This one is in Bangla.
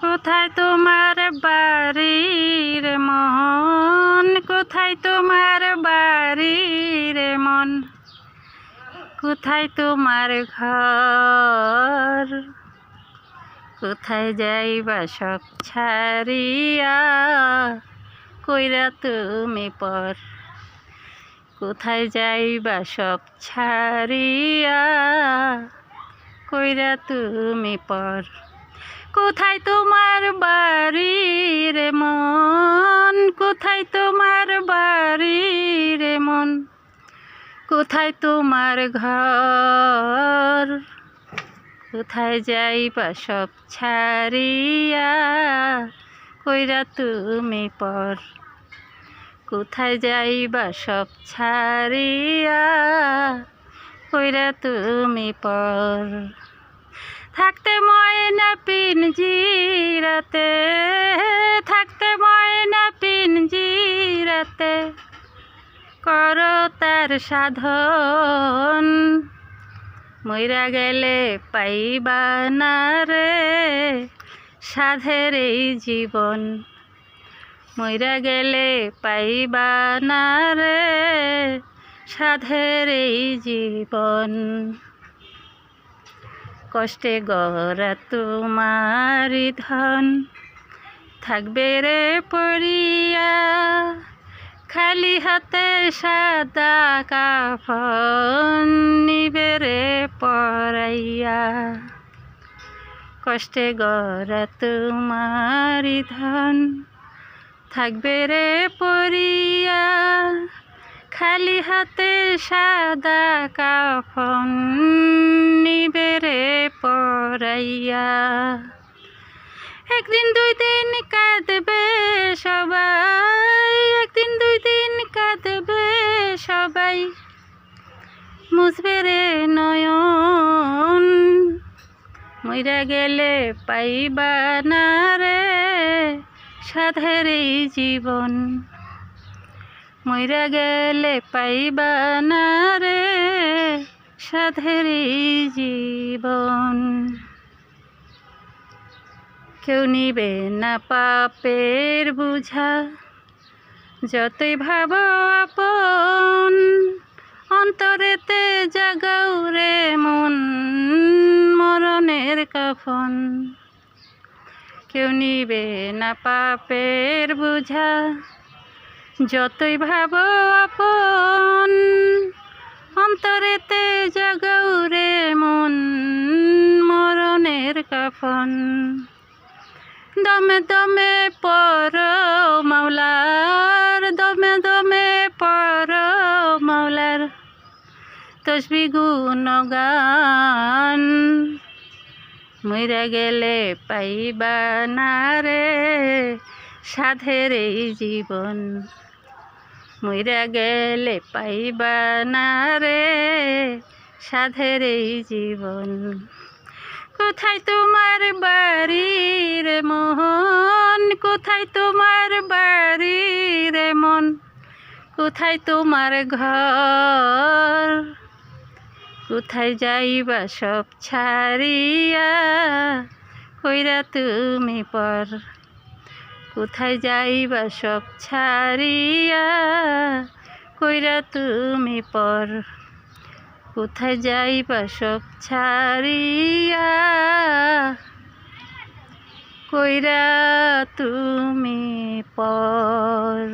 কোথায় তোমার বাড়ি রে মন? কোথায় তোমার বাড়ি মন? কোথায় তোমার ঘর? কোথায় যাইবা সব ছাড়িয়া? কইরা তুমি পর। কোথায় যাইবা সব ছাড়িয়া? কইরা তুমি পর। কোথায় তোমার বাড়ি রে মন? কোথায় তোমার বাড়ি রে মন? কোথায় তোমার ঘর? কোথায় যাইবা সব ছাড়িয়া? কইরা তুমি পর। কোথায় যাইবা সব ছাড়িয়া? কইরা তুমি পর। থাকতে ময়না পিনজিরাতে থাকতে ময়না পিনজিরাতে কর তার সাধন, মইরা গেলে পাইবা না রে। সাধের এই জীবন, মইরা গেলে পাইবা না রে। সাধের এই জীবন। কষ্টে গড়া তোমারি ধন। থাকবে রে পড়িয়া, খালি হাতে সাদা কাফন নিবে রে পড়াইয়া। কষ্টে গড়া তোমারি ধন। থাকবে রে পড়িয়া, খালি হাতে সাদা কাফন পড়াইয়া একদিন, দুই দিন কাঁদবে সবাই। একদিন, দুই দিন কাঁদবে সবাই। মুছবে রে নয়ন। মইরা গেলে পাইবা না রে সাধের জীবন। মইরা গেলে পাইবা না রে সাধের জীবন। কেউ নিবে না পাপের বুঝা। যতই ভাবো আপন, অন্তরেতে জাগাও রে মন, মরণের কাফন। কেউ নিবে না পাপের বুঝা। যতই ভাবো আপন, অন্তরেতে জাগাও রে মন, মরণের কাফন। দমে দমে পর মাওলার, দমে দমে পর মাওলার। তসবি গুণগান, মইরা গেলে পাইবা না রে সাধের এই জীবন। মইরা গেলে পাইবা না রে সাধের এই জীবন। কোথায় তোমার বাড়ি? কোথায় তোমার বাড়ি রে মন? কোথায় তোমার ঘর? কোথায় যাইবা সব ছাড়িয়া? কইরা তুমি পর। কোথায় যাইবা সব ছাড়িয়া? কইরা তুমি পর। কোথায় যাইবা সব ছাড়িয়া? কইরা তুমি পর।